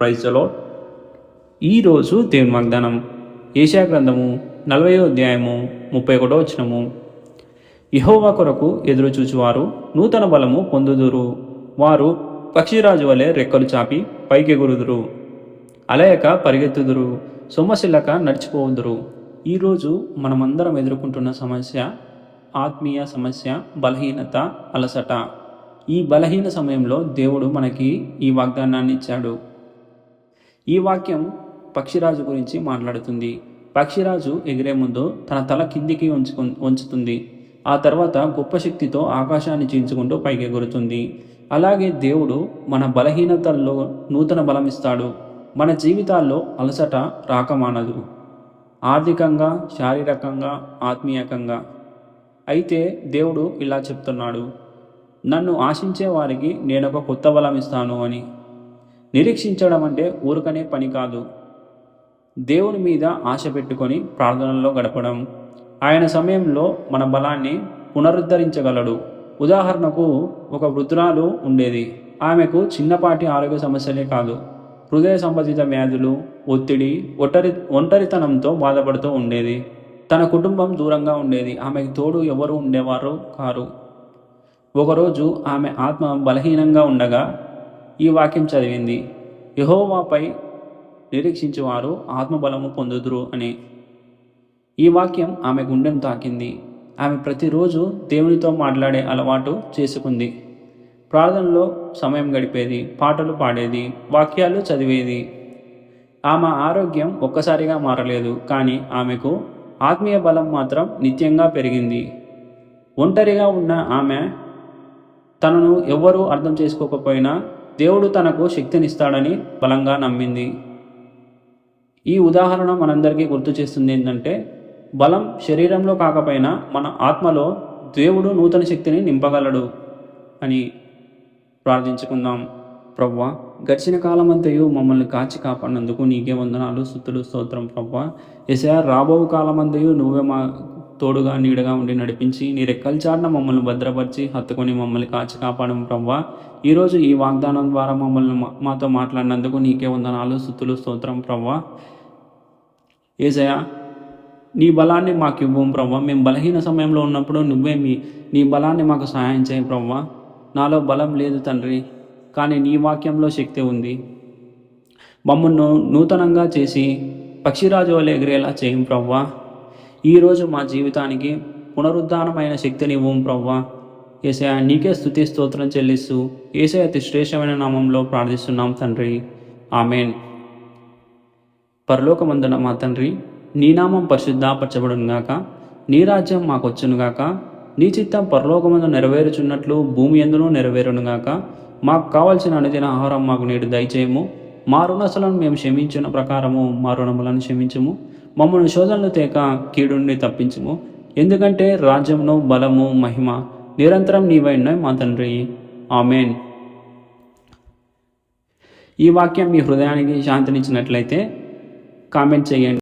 ప్రైజ్లో ఈరోజు దేవుని వాగ్దానం. ఏషియా గ్రంథము నలభై అధ్యాయము ముప్పై ఒకటో వచనము. యహోవా కొరకు ఎదురు చూచువారు నూతన బలము పొందుదురు. వారు పక్షిరాజు వలె రెక్కలు చాపి పైకెగురుదురు అలయక పరిగెత్తుదురు. సొమ్మసిల్లక నడిచిపోవుదురు ఈరోజు మనమందరం ఎదుర్కొంటున్న సమస్య ఆత్మీయ సమస్య బలహీనత అలసట. ఈ బలహీన సమయంలో దేవుడు మనకి ఈ వాగ్దానాన్ని ఇచ్చాడు. ఈ వాక్యం పక్షిరాజు గురించి మాట్లాడుతుంది. పక్షిరాజు ఎగిరే ముందు తన తల కిందికి ఉంచుకు ఉంచుతుంది. ఆ తర్వాత గొప్ప శక్తితో ఆకాశాన్ని చీల్చుకుంటూ పైకి ఎగురుతుంది. అలాగే దేవుడు మన బలహీనతల్లో నూతన బలం ఇస్తాడు. మన జీవితాల్లో అలసట రాకమానదు ఆర్థికంగా శారీరకంగా ఆత్మీయకంగా. అయితే దేవుడు ఇలా చెప్తున్నాడు. నన్ను ఆశించే వారికి నేను ఒక కొత్త బలం ఇస్తాను అని. నిరీక్షించడం అంటే ఊరకనే పని కాదు. దేవుని మీద ఆశ పెట్టుకొని ప్రార్థనల్లో గడపడం. ఆయన సమయంలో మన బలాన్ని పునరుద్ధరించగలడు. ఉదాహరణకు ఒక వృద్ధురాలు ఉండేది. ఆమెకు చిన్నపాటి ఆరోగ్య సమస్యలే కాదు. హృదయ సంబంధిత వ్యాధులు ఒత్తిడి ఒంటరి ఒంటరితనంతో బాధపడుతూ ఉండేది. తన కుటుంబం దూరంగా ఉండేది. ఆమెకు తోడు ఎవరు ఉండేవారు కారు. ఒకరోజు ఆమె ఆత్మ బలహీనంగా ఉండగా ఈ వాక్యం చదివింది. యహోవాపై నిరీక్షించేవారు ఆత్మబలము పొందుదురు అని. ఈ వాక్యం ఆమె గుండెను తాకింది. ఆమె ప్రతిరోజు దేవునితో మాట్లాడే అలవాటు చేసుకుంది. ప్రార్థనలో సమయం గడిపేది పాటలు పాడేది వాక్యాలు చదివేది. ఆమె ఆరోగ్యం ఒక్కసారిగా మారలేదు కానీ ఆమెకు ఆత్మీయ బలం మాత్రం నిత్యంగా పెరిగింది. ఒంటరిగా ఉన్న ఆమె తనను ఎవ్వరూ అర్థం చేసుకోకపోయినా దేవుడు తనకు శక్తినిస్తాడని బలంగా నమ్మింది. ఈ ఉదాహరణ మనందరికీ గుర్తు చేస్తుంది ఏంటంటే బలం శరీరంలో కాకపోయినా మన ఆత్మలో దేవుడు నూతన శక్తిని నింపగలడు అని ప్రార్థించుకుందాం. ప్రవ్వా గడిచిన కాలమంతయు మమ్మల్ని కాచి కాపాడినందుకు నీకే వందనాలు స్థుతులు స్తోత్రం ప్రవ్వా. ఎసా రాబో కాలమంతయు నువ్వే మా తోడుగా నీడగా ఉండి నడిపించి నీ రెక్కల చాటున మమ్మల్ని భద్రపరిచి హత్తుకొని మమ్మల్ని కాచి కాపాడము ప్రవ్వా. ఈరోజు ఈ వాగ్దానం ద్వారా మమ్మల్ని మాతో మాట్లాడినందుకు నీకే వందనాలు స్థుతులు స్తోత్రం ప్రవ్వా. ఏజయా నీ బలాన్ని మాకు ఇవ్వం ప్రవ్వా. మేము బలహీన సమయంలో ఉన్నప్పుడు నువ్వే మీ నీ బలాన్ని మాకు సహాయం చేయి ప్రవ్వా. నాలో బలం లేదు తండ్రి కానీ నీ వాక్యంలో శక్తి ఉంది. మమ్మల్ని నూతనంగా చేసి పక్షిరాజు వలె ఎగిరేలా చేయం ప్రవ్వా. ఈరోజు మా జీవితానికి పునరుద్ధానమైన శక్తిని ఇవ్వం ప్రవ్వా. ఏసయ నీకే స్థుతి స్తోత్రం చెల్లిస్తూ ఏసయ అతి శ్రేష్టమైన నామంలో ప్రార్థిస్తున్నాం తండ్రి. ఆమెన్. పరలోకమందున మా తండ్రి నీ నామం పరిశుద్ధాపరచబడును గాక నీ రాజ్యం మాకొచ్చునుగాక నీ చిత్తం పరలోకమందు నెరవేరుచున్నట్లు భూమి ఎందునూ నెరవేరును గాక మాకు కావలసిన అనుదిన ఆహారం మాకు నేడు దయచేయము. మా రుణసులను మేము క్షమించిన ప్రకారము మా రుణములను క్షమించము. మమ్మల్ని శోధనలు తేక కీడుండి తప్పించుము. ఎందుకంటే రాజ్యమును బలము మహిమ నిరంతరం నీవైన మా తండ్రి. ఆమెన్. ఈ వాక్యం మీ హృదయానికి శాంతినిచ్చినట్లయితే కామెంట్ చేయండి.